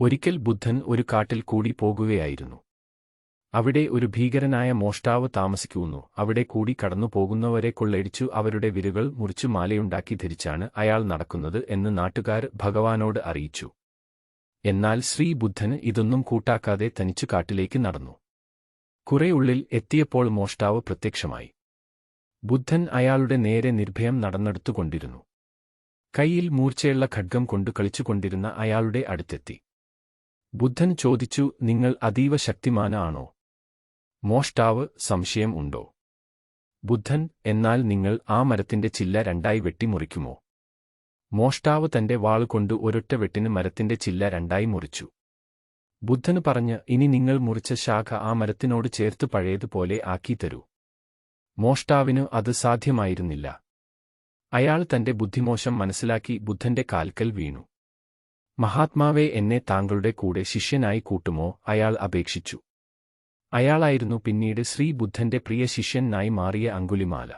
ഒരിക്കൽ ബുദ്ധൻ ഒരു കാട്ടിൽ കൂടി പോകുകയായിരുന്നു. അവിടെ ഒരു ഭീകരനായ മോഷ്ടാവ് താമസിക്കുന്നു. അവിടെ കൂടി കടന്നു പോകുന്നവരെ കൊള്ളയടിച്ചു അവരുടെ വിരുകൾ മുറിച്ചു മാലയുണ്ടാക്കി ധരിച്ചാണ് അയാൾ നടക്കുന്നത് എന്ന് നാട്ടുകാർ ഭഗവാനോട് അറിയിച്ചു. എന്നാൽ ശ്രീ ബുദ്ധന് ഇതൊന്നും കൂട്ടാക്കാതെ തനിച്ചു കാട്ടിലേക്ക് നടന്നു. കുറെ ഉള്ളിൽ എത്തിയപ്പോൾ മോഷ്ടാവ് പ്രത്യക്ഷമായി. ബുദ്ധൻ അയാളുടെ നേരെ നിർഭയം നടന്നെടുത്തുകൊണ്ടിരുന്നു. കൈയിൽ മൂർച്ചയുള്ള ഖഡ്ഗം കൊണ്ടു കളിച്ചുകൊണ്ടിരുന്ന അയാളുടെ അടുത്തെത്തി. ബുദ്ധൻ ചോദിച്ചു നിങ്ങൾ അതീവ ശക്തിമാനാണോ? മോഷ്ടാവ് സംശയം ഉണ്ടോ? ബുദ്ധൻ എന്നാൽ നിങ്ങൾ ആ മരത്തിന്റെ ചില്ല രണ്ടായി വെട്ടിമുറിക്കുമോ? മോഷ്ടാവ് തന്റെ വാളുകൊണ്ട് ഒരൊറ്റ വെട്ടിന് മരത്തിന്റെ ചില്ല രണ്ടായി മുറിച്ചു. ബുദ്ധന് പറഞ്ഞ് ഇനി നിങ്ങൾ മുറിച്ച ശാഖ ആ മരത്തിനോട് ചേർത്ത് പഴയതുപോലെ ആക്കി തരൂ. മോഷ്ടാവിനു അത് സാധ്യമായിരുന്നില്ല. അയാൾ തന്റെ ബുദ്ധിമോശം മനസ്സിലാക്കി ബുദ്ധന്റെ കാൽക്കൽ വീണു. മഹാത്മാവെ എന്നെ താങ്കളുടെ കൂടെ ശിഷ്യനായി കൂട്ടുമോ? അയാൾ അപേക്ഷിച്ചു. അയാളായിരുന്നു പിന്നീട് ശ്രീബുദ്ധന്റെ പ്രിയ ശിഷ്യനായി മാറിയ അങ്കുലിമാല.